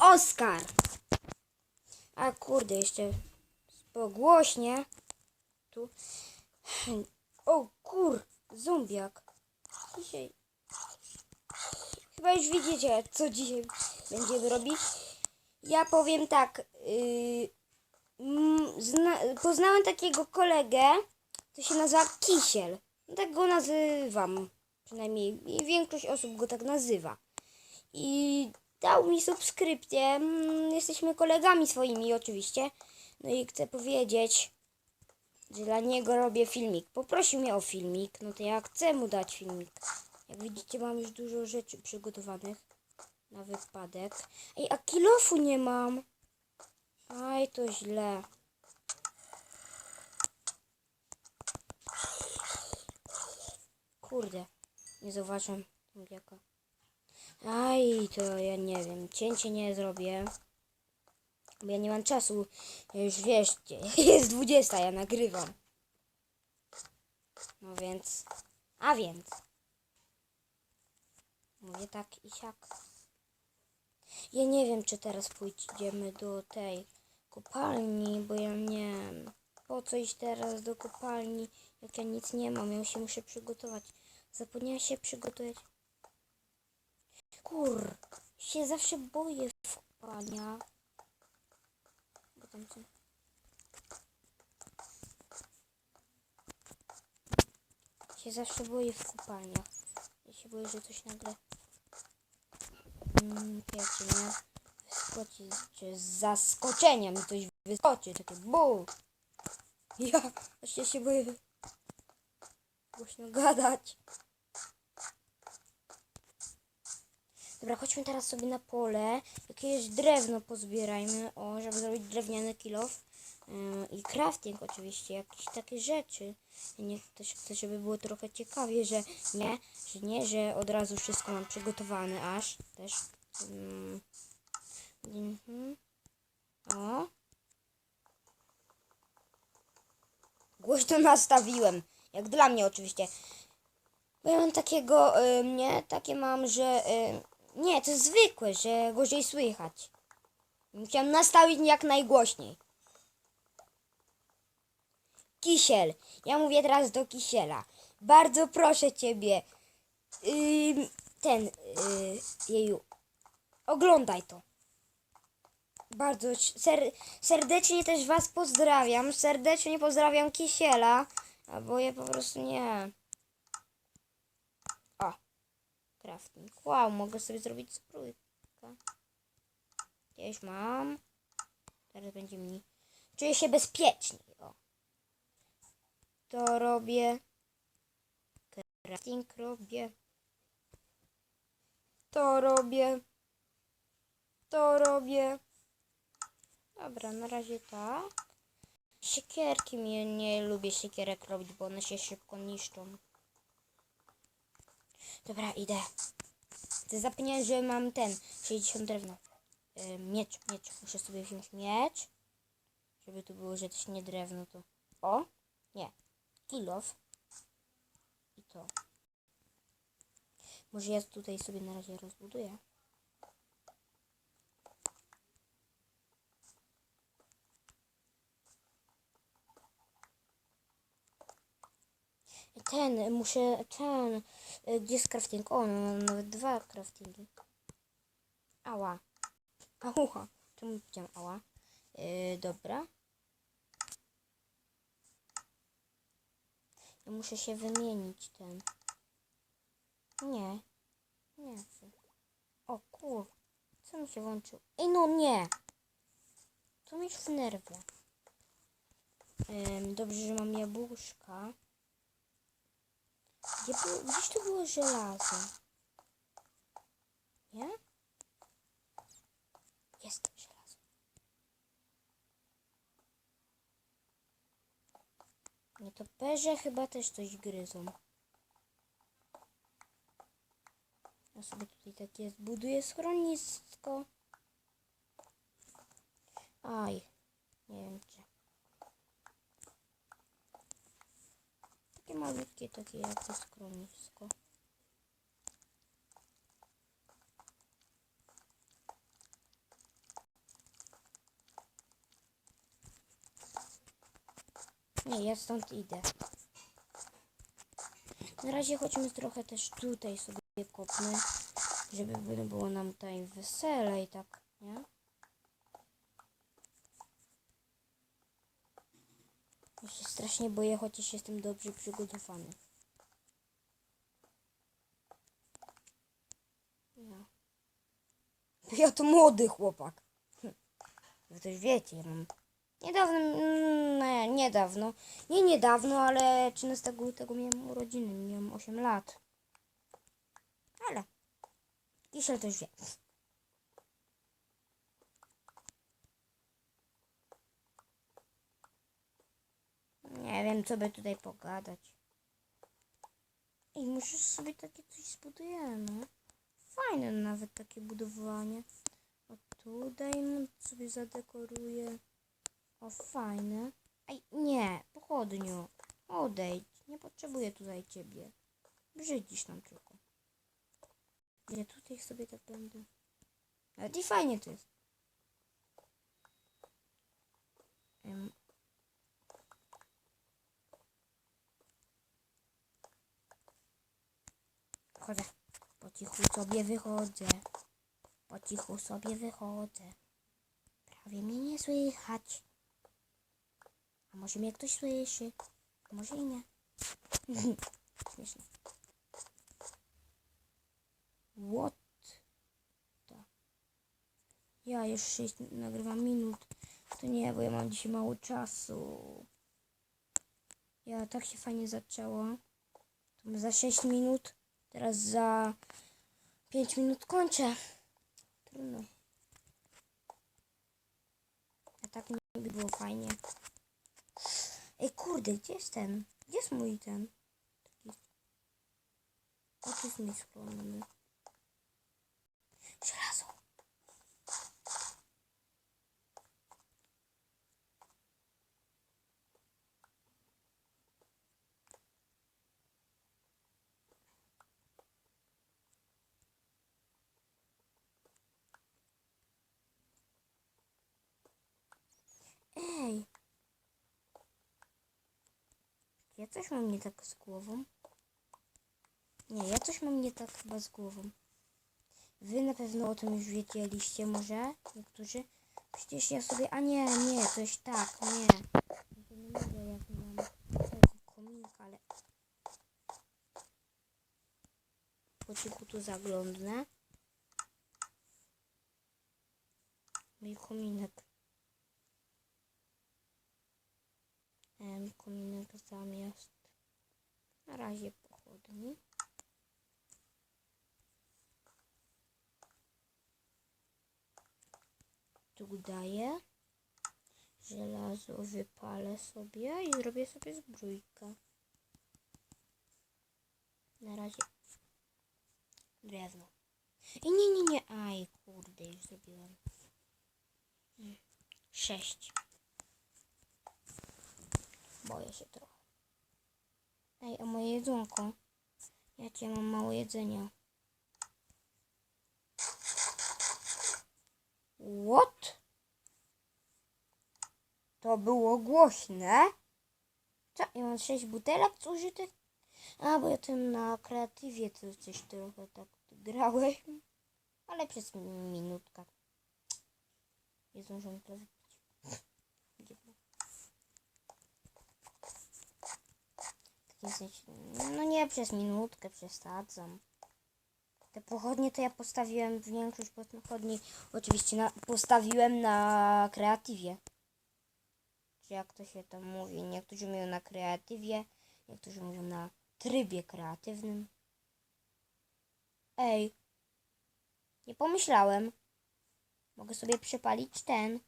Oskar. A kurde, jeszcze pogłośnie. Tu. O kur, zombiak. Dzisiaj. Chyba już widzicie, co dzisiaj będziemy robić. Ja powiem tak. Yy, mm, zna, poznałem takiego kolegę, to się nazywa Kisiel. No tak go nazywam. Przynajmniej większość osób go tak nazywa. I dał mi subskrypcję. Mm, Jesteśmy kolegami swoimi oczywiście. No i chcę powiedzieć, że dla niego robię filmik. Poprosił mnie o filmik, no to ja chcę mu dać filmik. Jak widzicie, mam już dużo rzeczy przygotowanych na wypadek. Ej, a kilofu nie mam. Aj, to źle. Kurde, nie zauważyłem zombiaka. Aj, to ja nie wiem. Cięcie nie zrobię. Bo ja nie mam czasu. Już wiesz, jest 20, ja nagrywam. No więc. A więc. Mówię tak i siak. Ja nie wiem, czy teraz pójdziemy do tej kopalni, bo ja nie wiem. Po co iść teraz do kopalni, jak ja nic nie mam? Ja się muszę przygotować. Zapomniałam się przygotować. Kur, się zawsze boję w kopalnia. Bo tam co? Się zawsze boję w kopalniach. Ja się boję, że coś nagle... Mm, wiecie, nie? Wyskoczy, czy z zaskoczeniem coś wyskoczy, takie bu. Ja właśnie się boję głośno gadać. Dobra, chodźmy teraz sobie na pole. Jakieś drewno pozbierajmy, o, żeby zrobić drewniany kilof. Yy, I crafting oczywiście, jakieś takie rzeczy. Nie też chcę, żeby było trochę ciekawie, że nie, że nie, że od razu wszystko mam przygotowane aż też. Mm. Mhm. O. Głośno nastawiłem. Jak dla mnie oczywiście. Bo ja mam takiego, y, nie, takie mam, że... Y, nie, to zwykłe, że gorzej słychać. Musiałem nastawić jak najgłośniej. Kisiel. Ja mówię teraz do Kisiela. Bardzo proszę ciebie. Ym, ten, yy, jeju. Oglądaj to. Bardzo ser, serdecznie też was pozdrawiam. Serdecznie pozdrawiam Kisiela. A bo ja po prostu nie. O. Crafting. Wow, mogę sobie zrobić sprójkę. Gdzieś mam. Teraz będzie mi. Czuję się bezpieczniej. O. To robię. Crafting robię. To robię. To robię. Dobra, na razie tak. Siekierki mnie nie lubię siekierek robić, bo one się szybko niszczą. Dobra, idę. Zapomniałem, że mam ten 60 drewna. Yy, miecz, miecz. Muszę sobie wziąć miecz. Żeby tu było, że też nie drewno to. O! Nie. Kilof. I to. Może ja tutaj sobie na razie rozbuduję. Ten, muszę, ten, y, gdzie jest crafting? O, no, mam nawet dwa craftingi. Ała. Aucha. Czemu powiedziałam ała? Yy, dobra. Ja muszę się wymienić ten. Nie. Nie. O kur. Co mi się włączyło? Ej no nie. To mi już w nerwy. Ym, dobrze, że mam jabłuszka. Gdzie było, gdzieś tu było żelazo. Nie? Jest żelazo. Nietoperze chyba też coś gryzą. Ja sobie tutaj takie zbuduję schronisko. Aj, nie wiem czy. Takie malutkie, takie jak to skronisko. Nie, ja stąd idę. Na razie chodźmy trochę też tutaj sobie kopmy, żeby było nam tutaj wesele i tak, nie? Ja się strasznie boję, chociaż jestem dobrze przygotowany. Ja. Ja to młody chłopak. Hm. Wy też wiecie, mam niedawno, mm, nie, niedawno, nie niedawno, ale 13 lutego miałem urodziny, miałem 8 lat. Ale dzisiaj też wie. Nie wiem, co by tutaj pogadać. I może sobie takie coś zbudujemy. Fajne nawet takie budowanie. O tutaj mu sobie zadekoruję. O fajne. Ej, nie, pochodniu. Odejdź. Nie potrzebuję tutaj ciebie. Brzydzisz nam tylko. Ja tutaj sobie tak będę. Nawet i fajnie to jest. Chodzę. Po cichu sobie wychodzę. Po cichu sobie wychodzę. Prawie mnie nie słychać. A może mnie ktoś słyszy? A może i nie. Śmieszne. What? the- Ja już 6 nagrywam minut. To nie, bo ja mam dzisiaj mało czasu. Ja tak się fajnie zaczęło. To za 6 minut. Teraz za 5 minut kończę. Trudno. A tak nie by było fajnie. Ej, kurde, gdzie jest ten? Gdzie jest mój ten? Taki... Jaki jest mój skromny? Żelazo. Ej. Ja coś mam nie tak z głową. Nie, ja coś mam nie tak chyba z głową. Wy na pewno o tym już wiedzieliście może, niektórzy. Przecież ja sobie, a nie, nie, coś tak, nie. Ja nie mogę, jak mam tego kominka, ale... Po cichu tu zaglądnę. Mój kominek. em, kominek zamiast na razie pochodni. Tu daję żelazo, wypalę sobie i zrobię sobie zbrójkę. Na razie drewno. I nie, nie, nie, aj kurde, już zrobiłem. Mm, Sześć. Boję się trochę. Ej, a moje jedzonko? Ja cię mam mało jedzenia. What? To było głośne. Co? Ja mam sześć butelek zużytych? A, bo ja tym na kreatywie to coś trochę tak grałem. Ale przez minutkę. Nie zdążyłem to 10, no nie, przez minutkę przesadzam. Te pochodnie to ja postawiłem, w większość pochodni oczywiście na, postawiłem na kreatywie. Czy jak to się tam mówi, niektórzy mówią na kreatywie, niektórzy mówią na trybie kreatywnym. Ej, nie pomyślałem. Mogę sobie przepalić ten.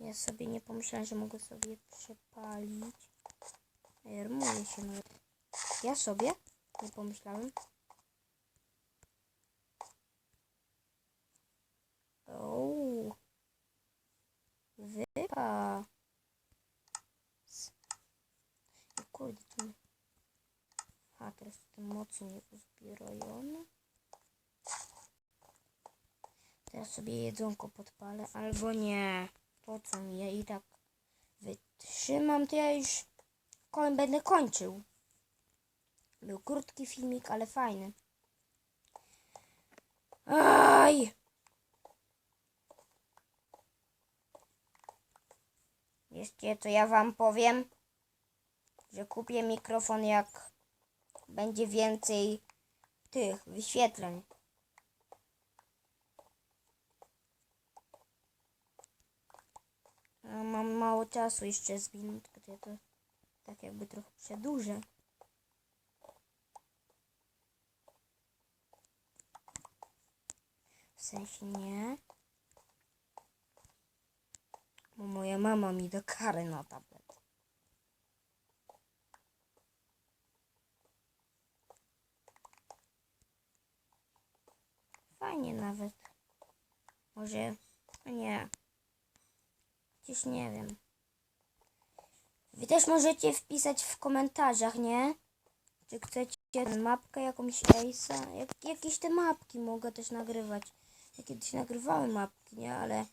Ja sobie nie pomyślałem, że mogę sobie przepalić. Jarmuję się. Ja sobie nie pomyślałem. O, Wypa. Kurde, tu... A, teraz jestem mocniej uzbrojony. Teraz sobie jedzonko podpalę, albo nie. Po co mi? Ja i tak wytrzymam, to ja już kołem będę kończył. Był krótki filmik, ale fajny. Aj! Wiecie, co ja wam powiem? Że kupię mikrofon, jak będzie więcej tych wyświetleń. A mam mało czasu, jeszcze z to ja to tak jakby trochę przedłużę. W sensie nie. Bo moja mama mi da kary na tablet. Fajnie nawet. Może no nie. Chociaż nie wiem. Wy też możecie wpisać w komentarzach, nie? Czy chcecie mapkę jakąś Ace'a? Jak, jakieś te mapki mogę też nagrywać. Ja kiedyś nagrywałem mapki, nie? Ale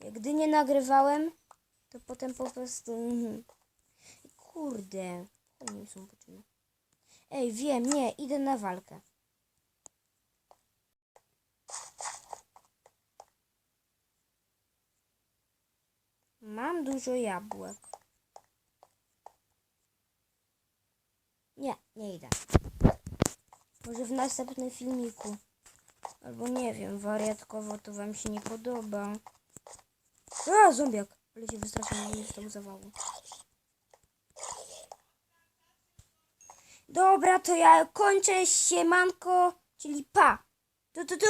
jak gdy nie nagrywałem, to potem po prostu... mhm. Kurde. Ej, wiem, nie, idę na walkę. Mam dużo jabłek. Nie, nie idę. Może w następnym filmiku. Albo nie wiem, wariatkowo to wam się nie podoba. A, zombiak! Ale się wystraszyłem, nie z tego zawału. Dobra, to ja kończę siemanko, czyli pa. Tu, tu, tu.